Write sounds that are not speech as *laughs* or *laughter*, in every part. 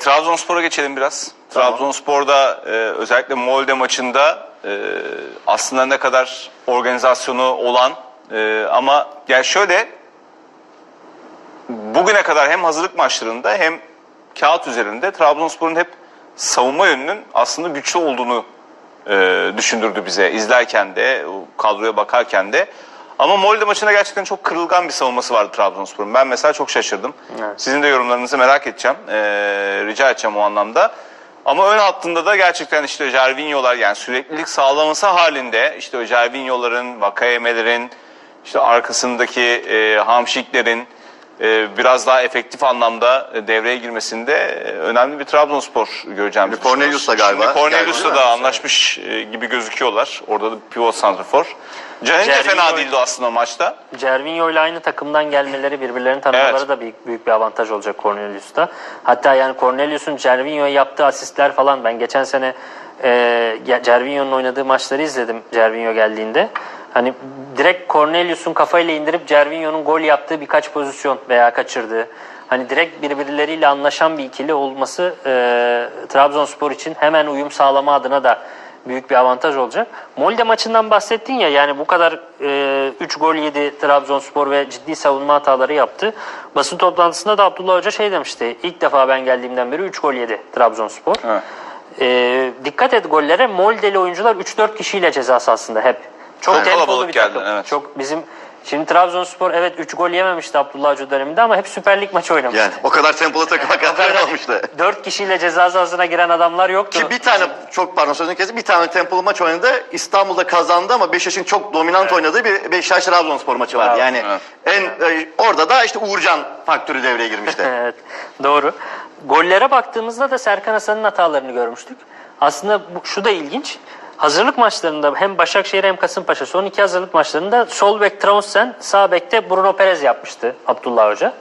Trabzonspor'a geçelim biraz. Trabzonspor'da e, özellikle Molde maçında e, aslında ne kadar organizasyonu olan e, ama yani şöyle bugüne kadar hem hazırlık maçlarında hem kağıt üzerinde Trabzonspor'un hep savunma yönünün aslında güçlü olduğunu e, düşündürdü bize izlerken de kadroya bakarken de. Ama Molde maçında gerçekten çok kırılgan bir savunması vardı Trabzonspor'un. Ben mesela çok şaşırdım. Evet. Sizin de yorumlarınızı merak edeceğim. E, rica edeceğim o anlamda. Ama ön hattında da gerçekten işte Jervinho'lar yani süreklilik sağlaması halinde işte o Jervinho'ların, Vakayeme'lerin, işte arkasındaki e, Hamşiklerin biraz daha efektif anlamanda e, devreye girmesinde e, önemli bir Trabzonspor göreceğim. Şimdi Cornelius'la galiba Şimdi Cornelius'la da anlaşmış e, gibi gözüküyorlar. Orada da pivot santrafor. Canin de fena değildi aslında maçta. Cervinho ile aynı takımdan gelmeleri, birbirlerini tanımaları Evet. da büyük, büyük bir avantaj olacak Cornelius'ta. Hatta yani Cornelius'un Cervinho'ya yaptığı asistler falan ben geçen sene e, Cervinho'nun oynadığı maçları izledim Cervinho geldiğinde. Hani direkt Cornelius'un kafayla indirip Cervinho'nun gol yaptığı birkaç pozisyon veya kaçırdığı. Hani direkt birbirleriyle anlaşan bir ikili olması e, Trabzonspor için hemen uyum sağlama adına da büyük bir avantaj olacak. Molde maçından bahsettin ya yani bu kadar 3 gol yedi Trabzonspor ve ciddi savunma hataları yaptı. Basın toplantısında da Abdullah Hoca şey demişti. İlk defa ben geldiğimden beri 3 gol yedi Trabzonspor. Evet. E, dikkat et gollere Molde'li oyuncular 3-4 kişiyle ceza sahasında hep. Çok Çok tempolu kalabalık bir geldi, takım. evet. Çok bizim Şimdi Trabzonspor evet 3 gol yememişti Abdullah Hoca döneminde ama hep Süper Lig maçı oynamıştı. Yani o kadar tempolu *laughs* takıma katılmamıştı. 4 kişiyle ceza sahasına giren adamlar yoktu. Ki bir tane çok pardon sözünü kestim. Bir tane tempolu maç oynadı. İstanbul'da kazandı ama Beşiktaş'ın çok dominant oynadığı bir Beşiktaş Trabzonspor maçı vardı. Bravo. Yani en e, orada da işte Uğurcan faktörü devreye girmişti. *laughs* Evet, doğru. Gollere baktığımızda da Serkan Hasan'ın hatalarını görmüştük. Aslında bu, şu da ilginç. Hazırlık maçlarında hem Başakşehir hem Kasımpaşa son iki hazırlık maçlarında sol bek Trausten, sağ bekte Bruno Perez yapmıştı Abdullah Hoca.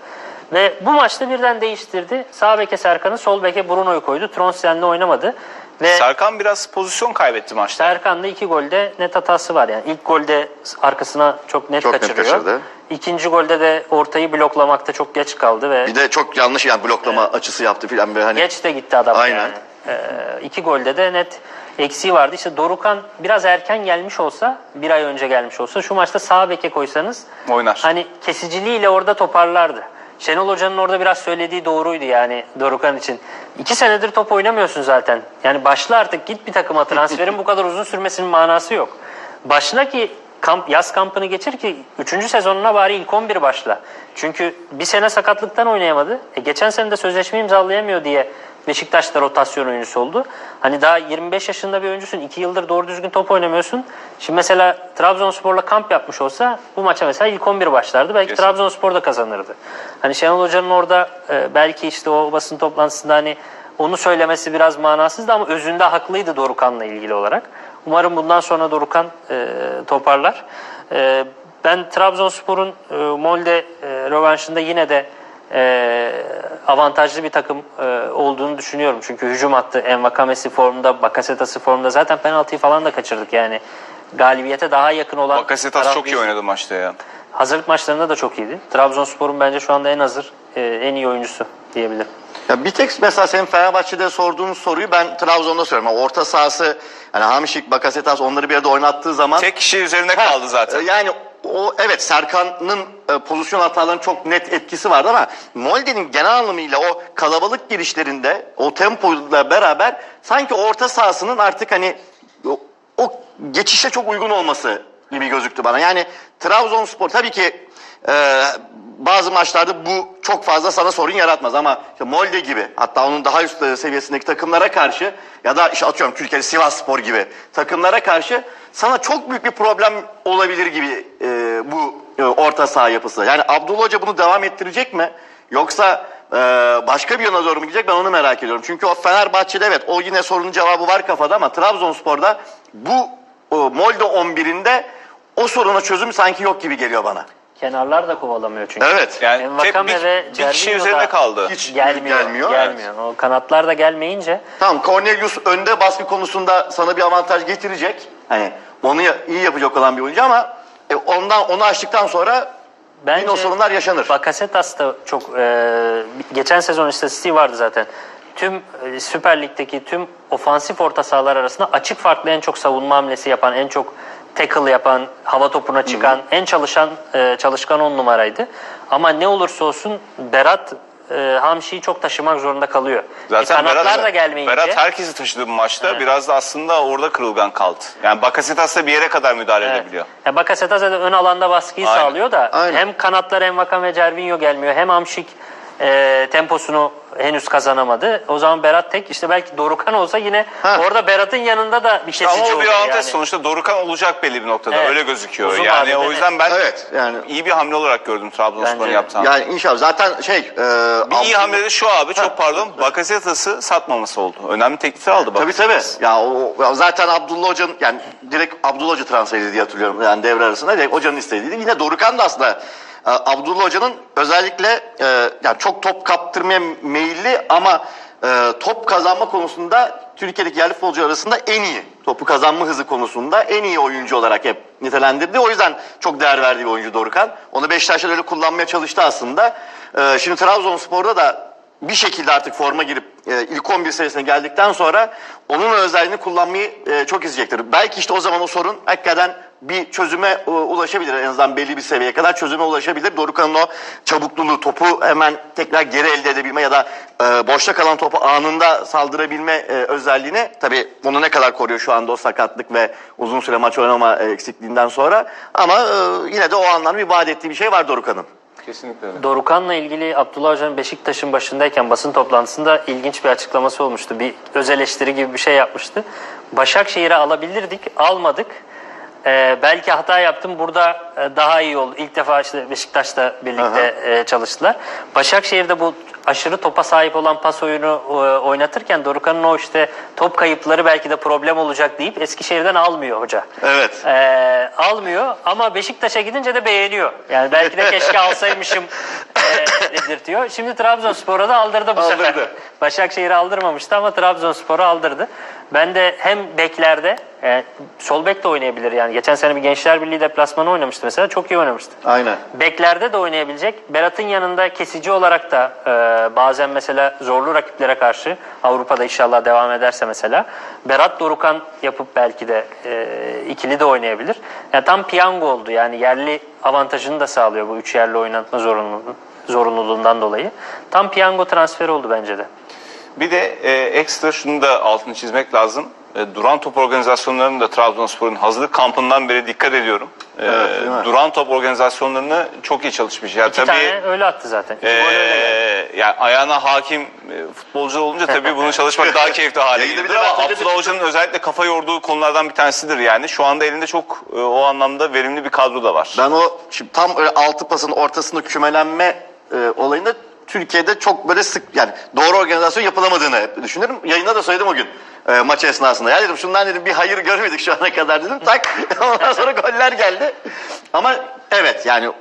Ve bu maçta birden değiştirdi. Sağ beke Serkan'ı, sol beke Bruno'yu koydu. Tronsen'le oynamadı. Ve Serkan biraz pozisyon kaybetti maçta. Serkan'da iki golde net hatası var. Yani ilk golde arkasına çok net Çok net kaçırıyor. kaçırdı. İkinci golde de ortayı bloklamakta çok geç kaldı ve Bir de çok yanlış yani bloklama açısı yaptı filan böyle hani. Geç de gitti adam Aynen. yani. Ee, iki golde de net eksiği vardı. İşte Dorukan biraz erken gelmiş olsa, bir ay önce gelmiş olsa şu maçta sağ beke koysanız Oynar. hani kesiciliğiyle orada toparlardı. Şenol Hoca'nın orada biraz söylediği doğruydu yani Dorukan için. İki senedir top oynamıyorsun zaten. Yani başla artık git bir takıma transferin bu kadar uzun sürmesinin manası yok. Başla ki kamp, yaz kampını geçir ki 3. sezonuna bari ilk 11 başla. Çünkü bir sene sakatlıktan oynayamadı. E, geçen sene de sözleşme imzalayamıyor diye Beşiktaş'ta rotasyon oyuncusu oldu. Hani daha 25 yaşında bir oyuncusun. 2 yıldır doğru düzgün top oynamıyorsun. Şimdi mesela Trabzonspor'la kamp yapmış olsa bu maça mesela ilk 11 başlardı. Belki. Trabzonspor da kazanırdı. Hani Şenol Hoca'nın orada e, belki işte o basın toplantısında hani onu söylemesi biraz manasızdı ama özünde haklıydı Dorukan'la ilgili olarak. Umarım bundan sonra Dorukan e, toparlar. E, ben Trabzonspor'un e, Molde e, rövanşında yine de e, avantajlı bir takım e, olduğunu düşünüyorum. Çünkü hücum attı. Envakamesi formda, Bakasetas'ı formda. Zaten penaltıyı falan da kaçırdık yani. Galibiyete daha yakın olan Bakasetas çok iyi oynadı maçta ya. Hazırlık maçlarında da çok iyiydi. Trabzonspor'un bence şu anda en hazır, e, en iyi oyuncusu diyebilirim. Ya bir tek mesela senin Fenerbahçe'de sorduğun soruyu ben Trabzon'da soruyorum. Yani orta sahası yani Hamşik, Bakasetas onları bir arada oynattığı zaman Tek kişi üzerine Ha, kaldı zaten. Yani o evet Serkan'ın e, pozisyon hatalarının çok net etkisi vardı ama Molde'nin genel anlamıyla o kalabalık girişlerinde o tempoyla beraber sanki orta sahasının artık hani o, o geçişe çok uygun olması gibi gözüktü bana. Yani Trabzonspor tabii ki e, bazı maçlarda bu çok fazla sana sorun yaratmaz ama işte Molde gibi hatta onun daha üst e, seviyesindeki takımlara karşı ya da işte atıyorum Türkiye'de Sivas Spor gibi takımlara karşı sana çok büyük bir problem olabilir gibi e, bu e, orta saha yapısı. Yani Abdullah Hoca bunu devam ettirecek mi? Yoksa e, başka bir yana doğru mu gidecek ben onu merak ediyorum. Çünkü o Fenerbahçe'de evet o yine sorunun cevabı var kafada ama Trabzonspor'da bu o, Molde 11'inde o soruna çözüm sanki yok gibi geliyor bana. Kenarlar da kovalamıyor çünkü. Evet. Yani Envakame tek bir, ve bir kişi Cervinho üzerine kaldı. Hiç Gelmiyor, gelmiyor. gelmiyor. O kanatlar da gelmeyince Tamam Cornelius önde baskı konusunda sana bir avantaj getirecek. Hani onu ya- iyi yapacak olan bir oyuncu ama e, ondan onu açtıktan sonra bence yine o sorunlar yaşanır. Bakasetas da çok e, geçen sezon istatistiği vardı zaten. tüm e, Süper Lig'deki tüm ofansif orta sahalar arasında açık farklı en çok savunma hamlesi yapan, en çok tackle yapan, hava topuna çıkan, en çalışan e, çalışkan on numaraydı. Ama ne olursa olsun Berat e, Hamşi'yi çok taşımak zorunda kalıyor. Zaten e, kanatlar Berat, da gelmeyince. Berat herkesi taşıdığı bu maçta biraz da aslında orada kırılgan kaldı. Yani Bakasetas da bir yere kadar müdahale Evet. edebiliyor. Ya Bakasetas da ön alanda baskıyı Aynen. sağlıyor da Aynen. hem kanatlar hem Vakan ve Cervinho gelmiyor hem Amşik e, temposunu henüz kazanamadı. O zaman Berat tek işte belki Dorukan olsa yine Ha. orada Berat'ın yanında da bir kesici Ama o bir avantaj yani. sonuçta Dorukan olacak belli bir noktada. Evet. Öyle gözüküyor. Uzun yani o de. yüzden ben Evet, yani- iyi bir hamle olarak gördüm Trabzonspor'un Bence de. yaptığı hamle. Yani inşallah zaten şey... E, Bir iyi hamle de şu abi çok pardon Bakasetas'ı satmaması oldu. Önemli teklifler aldı Tabii tabii. Bakasetas. Ya o, ya zaten Abdullah Hoca'nın yani direkt Abdullah Hoca transferi diye hatırlıyorum. Yani devre arasında direkt hocanın istediğiydi. Yine Dorukan da aslında e, Abdullah Hoca'nın özellikle e, yani çok top kaptırmaya meyilli ama e, top kazanma konusunda Türkiye'deki yerli futbolcu arasında en iyi. Topu kazanma hızı konusunda en iyi oyuncu olarak hep nitelendirdi. O yüzden çok değer verdiği bir oyuncu Dorukan. Onu Beşiktaş'ta öyle kullanmaya çalıştı aslında. E, şimdi Trabzonspor'da da bir şekilde artık forma girip e, ilk 11 serisine geldikten sonra onun özelliğini kullanmayı e, çok isteyecektir. Belki işte o zaman o sorun hakikaten bir çözüme e, ulaşabilir. En azından belli bir seviyeye kadar çözüme ulaşabilir. Dorukan'ın o çabukluluğu, topu hemen tekrar geri elde edebilme ya da e, boşta kalan topu anında saldırabilme e, özelliğini tabii bunu ne kadar koruyor şu anda o sakatlık ve uzun süre maç oynama e, eksikliğinden sonra. Ama e, yine de o anlamda bir vaat ettiği bir şey var Dorukan'ın. Kesinlikle öyle. Dorukan'la ilgili Abdullah Hoca'nın Beşiktaş'ın başındayken basın toplantısında ilginç bir açıklaması olmuştu. Bir öz eleştiri gibi bir şey yapmıştı. Başakşehir'e alabilirdik, almadık. Ee, belki hata yaptım. Burada e, daha iyi oldu. İlk defa işte Beşiktaş'ta birlikte e, çalıştılar. Başakşehir'de bu aşırı topa sahip olan pas oyunu e, oynatırken Dorukan'ın o işte top kayıpları belki de problem olacak deyip Eskişehir'den almıyor hoca. Evet. Ee, almıyor ama Beşiktaş'a gidince de beğeniyor. Yani belki de keşke *laughs* alsaymışım e, dedirtiyor. Şimdi Trabzonspor'a da aldırdı bu sefer. Aldırdı. Başakşehir'i aldırmamıştı ama Trabzonspor'a aldırdı. Ben de hem beklerde, e, sol bek de oynayabilir yani. Geçen sene bir Gençler Birliği deplasmanı oynamıştı mesela. Çok iyi oynamıştı. Aynen. Beklerde de oynayabilecek. Berat'ın yanında kesici olarak da e, bazen mesela zorlu rakiplere karşı Avrupa'da inşallah devam ederse mesela Berat Dorukan yapıp belki de e, ikili de oynayabilir. Yani tam piyango oldu. Yani yerli avantajını da sağlıyor bu üç yerli oynatma zorunluluğu, zorunluluğundan dolayı. Tam piyango transferi oldu bence de. Bir de e, ekstra şunu da altını çizmek lazım. E, duran top organizasyonlarını da Trabzonspor'un hazırlık kampından beri dikkat ediyorum. E, Evet, değil mi? duran top organizasyonlarını çok iyi çalışmış. Ya İki tabii tane öyle attı zaten. İki e, gol öyle geldi. yani ayağına hakim e, futbolcu olunca tabii bunu çalışmak daha keyifli hale Yayında gelir. bir de Ama ben söyledim. Abdullah Hoca'nın özellikle kafa yorduğu konulardan bir tanesidir yani. Şu anda elinde çok e, o anlamda verimli bir kadro da var. Ben o şimdi tam öyle altı pasın ortasında kümelenme e, olayında Türkiye'de çok böyle sık yani doğru organizasyon yapılamadığını hep düşünürüm. Yayında da söyledim o gün e, maç esnasında. Ya dedim şundan dedim bir hayır görmedik şu ana kadar dedim. Tak *laughs* ondan sonra goller geldi. Ama evet yani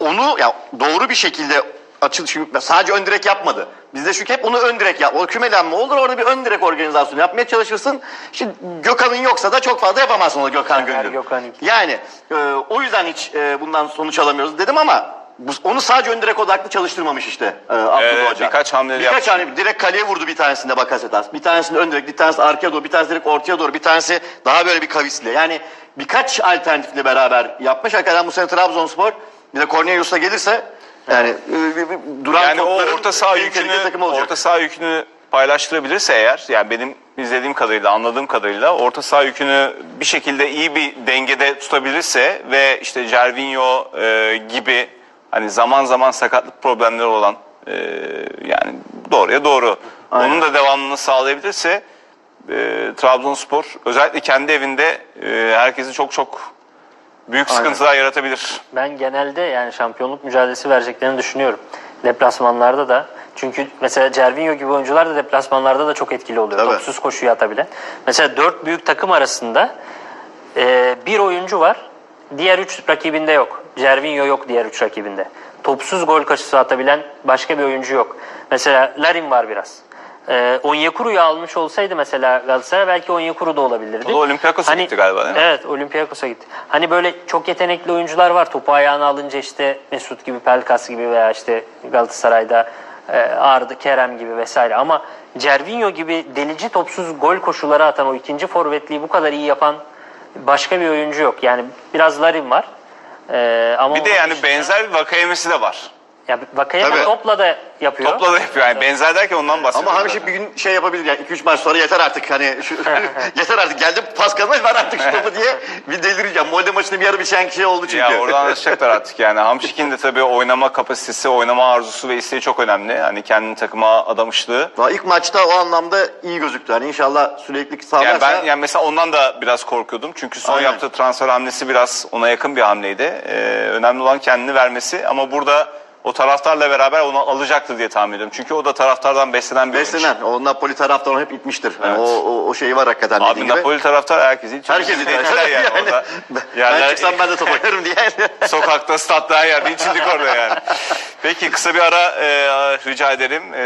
onu ya doğru bir şekilde açıl çünkü sadece ön direk yapmadı. Bizde çünkü hep onu ön direk yap. O kümelenme olur orada bir ön direk organizasyonu yapmaya çalışırsın. Şimdi Gökhan'ın yoksa da çok fazla yapamazsın onu Gökhan Gönül. Yani e, o yüzden hiç e, bundan sonuç alamıyoruz dedim ama onu sadece ön direk odaklı çalıştırmamış işte e, Abdullah Evet, Hoca. birkaç hamle Birkaç yaptı. hamle direkt kaleye vurdu bir tanesinde Bakasetas. Bir tanesinde ön direk, bir tanesi arkaya doğru, bir tanesi direkt ortaya doğru, bir tanesi daha böyle bir kavisle. Yani birkaç alternatifle beraber yapmış. Hakikaten bu sene Trabzonspor bir de Cornelius'la gelirse yani e, bir- bir duran Yani o topların orta saha en yükünü takımı olacak. orta saha yükünü paylaştırabilirse eğer yani benim izlediğim kadarıyla anladığım kadarıyla orta saha yükünü bir şekilde iyi bir dengede tutabilirse ve işte Cervinho e, gibi hani zaman zaman sakatlık problemleri olan e, yani doğruya doğru Aynen. onun da devamını sağlayabilirse e, Trabzonspor özellikle kendi evinde e, herkesi çok çok büyük Aynen. sıkıntılar yaratabilir. Ben genelde yani şampiyonluk mücadelesi vereceklerini düşünüyorum. Deplasmanlarda da. Çünkü mesela Cervinho gibi oyuncular da deplasmanlarda da çok etkili oluyor. Tabii. Topsuz koşuyu atabilen. Mesela dört büyük takım arasında e, bir oyuncu var. Diğer üç rakibinde yok. Cervinho yok diğer üç rakibinde. Topsuz gol kaçısı atabilen başka bir oyuncu yok. Mesela Larin var biraz. E, Onyekuru'yu almış olsaydı mesela Galatasaray belki Onyekuru da olabilirdi. O da Olympiakos'a gitti galiba, değil mi? Evet Olympiakos'a gitti. Hani böyle çok yetenekli oyuncular var. Topu ayağına alınca işte Mesut gibi, Pelkas gibi veya işte Galatasaray'da e, Arda, Kerem gibi vesaire ama Cervinho gibi delici topsuz gol koşuları atan o ikinci forvetliği bu kadar iyi yapan başka bir oyuncu yok. Yani biraz Larin var. E, ama Bir de yani benzer bir Vakayemesi de var. Ya Vakayeme Tabii. topla da yapıyor. Topla da yapıyor yani benzer derken ondan bahsediyorum. Ama Hamşik bir gün şey yapabilir yani 2-3 maç sonra yeter artık hani şu, *laughs* *laughs* yeter artık geldim pas kazanır ver artık şu topu diye *laughs* bir delireceğim. Molde maçında bir ara bir şey şey oldu çünkü. Ya oradan anlaşacaklar artık yani. Hamşik'in de tabii oynama kapasitesi, oynama arzusu ve isteği çok önemli. Hani kendini takıma adamışlığı. Daha ilk maçta o anlamda iyi gözüktü. Hani inşallah süreklilik sağlarsa. Yani ben yani mesela ondan da biraz korkuyordum. Çünkü son Aynen. yaptığı transfer hamlesi biraz ona yakın bir hamleydi. Ee, önemli olan kendini vermesi ama burada o taraftarla beraber onu alacaktır diye tahmin ediyorum. Çünkü o da taraftardan beslenen bir oyuncu. Beslenen. O Napoli taraftarı hep itmiştir. Yani Evet. o, o, o şeyi var hakikaten Abi dediğin gibi. Napoli taraftar herkesi hiç Herkes itiyor. *laughs* yani, yani orada. ben çıksam ben de top oynarım diye. *laughs* Sokakta, statta her yerde içildik orada yani. *laughs* Peki kısa bir ara e, rica ederim. E,